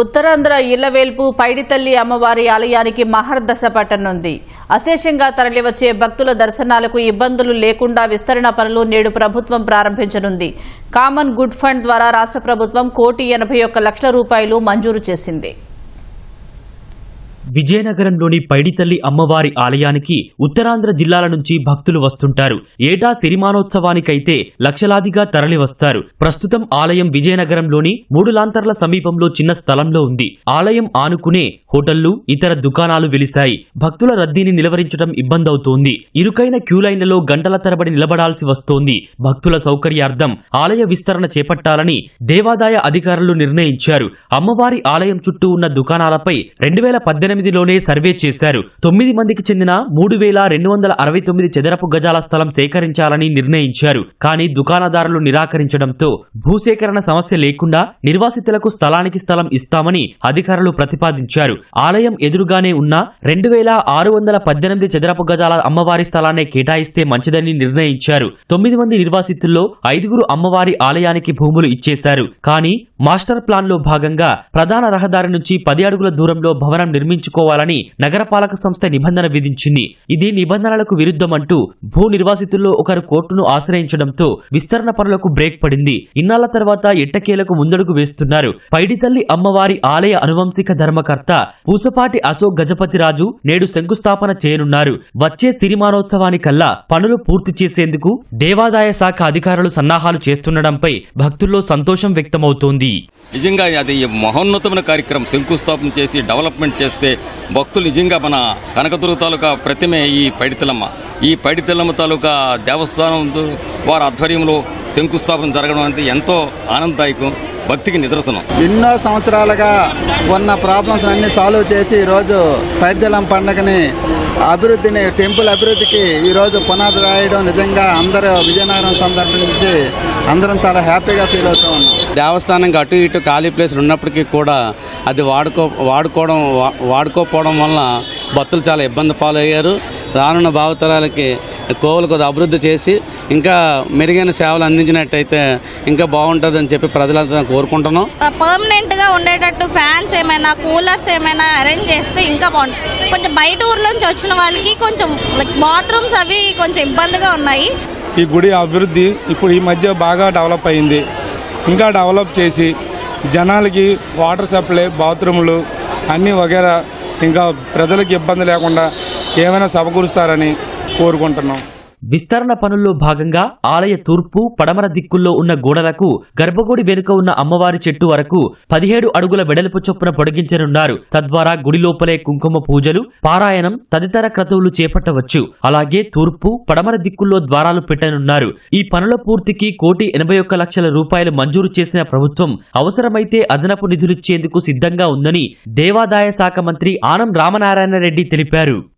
ఉత్తరాంధ్ర ఇళ్ళవేల్పు పైడితల్లి అమ్మవారి ఆలయానికి మహర్దశ పట్టనుంది. అశేషంగా తరలివచ్చే భక్తుల దర్శనాలకు ఇబ్బందులు లేకుండా విస్తరణ పనులు నేడు ప్రభుత్వం ప్రారంభించనుంది. కామన్ గుడ్ ఫండ్ ద్వారా రాష్ట్ర ప్రభుత్వం కోటి ఎనభై ఒక్క లక్షల రూపాయలు మంజూరు చేసింది. విజయనగరంలోని పైడితల్లి అమ్మవారి ఆలయానికి ఉత్తరాంధ్ర జిల్లాల నుంచి భక్తులు వస్తుంటారు. ఏటా సిరిమానోత్సవానికైతే లక్షలాదిగా తరలి వస్తారు ప్రస్తుతం ఆలయం విజయనగరంలోని మూడు లాంతర్ల సమీపంలో చిన్న స్థలంలో ఉంది. ఆలయం ఆనుకునే హోటళ్ళు ఇతర దుకాణాలు వెలిశాయి. భక్తుల రద్దీని నిలవరించడం ఇబ్బందవుతోంది. ఇరుకైన క్యూలైన్లలో గంటల తరబడి నిలబడాల్సి వస్తోంది. భక్తుల సౌకర్యార్థం ఆలయ విస్తరణ చేపట్టాలని దేవాదాయ అధికారులు నిర్ణయించారు. అమ్మవారి ఆలయం చుట్టూ ఉన్న దుకాణాలపై రెండు వేల పద్దెనిమిది పద్దెనిమిదిలోనే సర్వే చేశారు. తొమ్మిది మందికి చెందిన మూడు వేల రెండు వందల అరవై తొమ్మిది చదరపు గజాల స్థలం సేకరించాలని నిర్ణయించారు. కానీ దుకాణదారులు నిరాకరించడంతో భూసేకరణ సమస్య లేకుండా నిర్వాసితులకు స్థలానికి స్థలం ఇస్తామని అధికారులు ప్రతిపాదించారు. ఆలయం ఎదురుగానే ఉన్న రెండు వేల ఆరు వందల పద్దెనిమిది చదరపు గజాల అమ్మవారి స్థలాన్ని కేటాయిస్తే మంచిదని నిర్ణయించారు. తొమ్మిది మంది నిర్వాసితుల్లో ఐదుగురు అమ్మవారి ఆలయానికి భూములు ఇచ్చేశారు. కానీ మాస్టర్ ప్లాన్లో భాగంగా ప్రధాన రహదారి నుంచి పది అడుగుల దూరంలో భవనం నిర్మించుకోవాలని నగరపాలక సంస్థ నిబంధన విధించింది. ఇది నిబంధనలకు విరుద్ధమంటూ భూ నిర్వాసితుల్లో ఒకరు కోర్టును ఆశ్రయించడంతో విస్తరణ పనులకు బ్రేక్ పడింది. ఇన్నాళ్ళ తర్వాత ఎట్టకేలకు ముందడుగు వేస్తున్నారు. పైడితల్లి అమ్మవారి ఆలయ అనువంశిక ధర్మకర్త పూసపాటి అశోక్ గజపతిరాజు నేడు శంకుస్థాపన చేయనున్నారు. వచ్చే సిరిమానోత్సవానికల్లా పనులు పూర్తి చేసేందుకు దేవాదాయ శాఖ అధికారులు సన్నాహాలు చేస్తుండడంపై భక్తుల్లో సంతోషం వ్యక్తమవుతోంది. నిజంగా అది మహోన్నతమైన కార్యక్రమం. శంకుస్థాపన చేసి డెవలప్మెంట్ చేస్తే భక్తులు నిజంగా మన కనకదుర్గ తాలూకా ప్రతిమే ఈ పైడితలమ్మ ఈ పైడితలమ్మ తాలూకా దేవస్థానం వారి ఆధ్వర్యంలో శంకుస్థాపన జరగడం అంటే ఎంతో ఆనందదాయకం భక్తికి నిదర్శనం. ఎన్నో సంవత్సరాలుగా ఉన్న ప్రాబ్లమ్స్ అన్ని సాల్వ్ చేసి ఈరోజు పైడితలం పండగని అభివృద్ధిని టెంపుల్ అభివృద్ధికి ఈరోజు పునాది రాయడం నిజంగా అందరూ విజయనగరం సందర్భించి అందరం చాలా హ్యాపీగా ఫీల్ అవుతూ ఉన్నాం. దేవస్థానంకి అటు ఇటు ఖాళీ ప్లేసులు ఉన్నప్పటికీ కూడా అది వాడుకో వాడుకోవడం వా- వాడుకోకపోవడం వల్ల భక్తులు చాలా ఇబ్బంది పాలయ్యారు. రానున్న భావతరాలకి కోవులు కొద్ది అభివృద్ధి చేసి ఇంకా మెరుగైన సేవలు అందించినట్టయితే ఇంకా బాగుంటుందని చెప్పి ప్రజలంతా కోరుకుంటున్నాం. పర్మనెంట్గా ఉండేటట్టు ఫ్యాన్స్ ఏమైనా కూలర్స్ ఏమైనా అరేంజ్ చేస్తే ఇంకా బాగుంటుంది కొంచెం బయట ఊర్లోంచి వచ్చిన వాళ్ళకి కొంచెం లైక్ బాత్రూమ్స్ అవి కొంచెం ఇబ్బందిగా ఉన్నాయి. ఈ గుడి అభివృద్ధి ఇప్పుడు ఈ మధ్య బాగా డెవలప్ అయింది. ఇంకా డెవలప్ చేసి జనాలకి వాటర్ సప్లై బాత్రూములు అన్నీ వగేరా ఇంకా ప్రజలకు ఇబ్బంది లేకుండా ఏమైనా సమకూరుస్తారని కోరుకుంటున్నాం. విస్తరణ పనుల్లో భాగంగా ఆలయ తూర్పు పడమర దిక్కుల్లో ఉన్న గోడలకు గర్భగుడి వెనుక ఉన్న అమ్మవారి చెట్టు వరకు పదిహేడు అడుగుల వెడల్పు చొప్పున పొడిగించనున్నారు. తద్వారా గుడి లోపలే కుంకుమ పూజలు పారాయణం తదితర క్రతువులు చేపట్టవచ్చు. అలాగే తూర్పు పడమర దిక్కుల్లో ద్వారాలు పెట్టనున్నారు. ఈ పనుల పూర్తికి కోటి ఎనభై ఒక్క లక్షల రూపాయలు మంజూరు చేసిన ప్రభుత్వం అవసరమైతే అదనపు నిధులిచ్చేందుకు సిద్ధంగా ఉందని దేవాదాయ శాఖ మంత్రి ఆనం రామనారాయణ రెడ్డి తెలిపారు.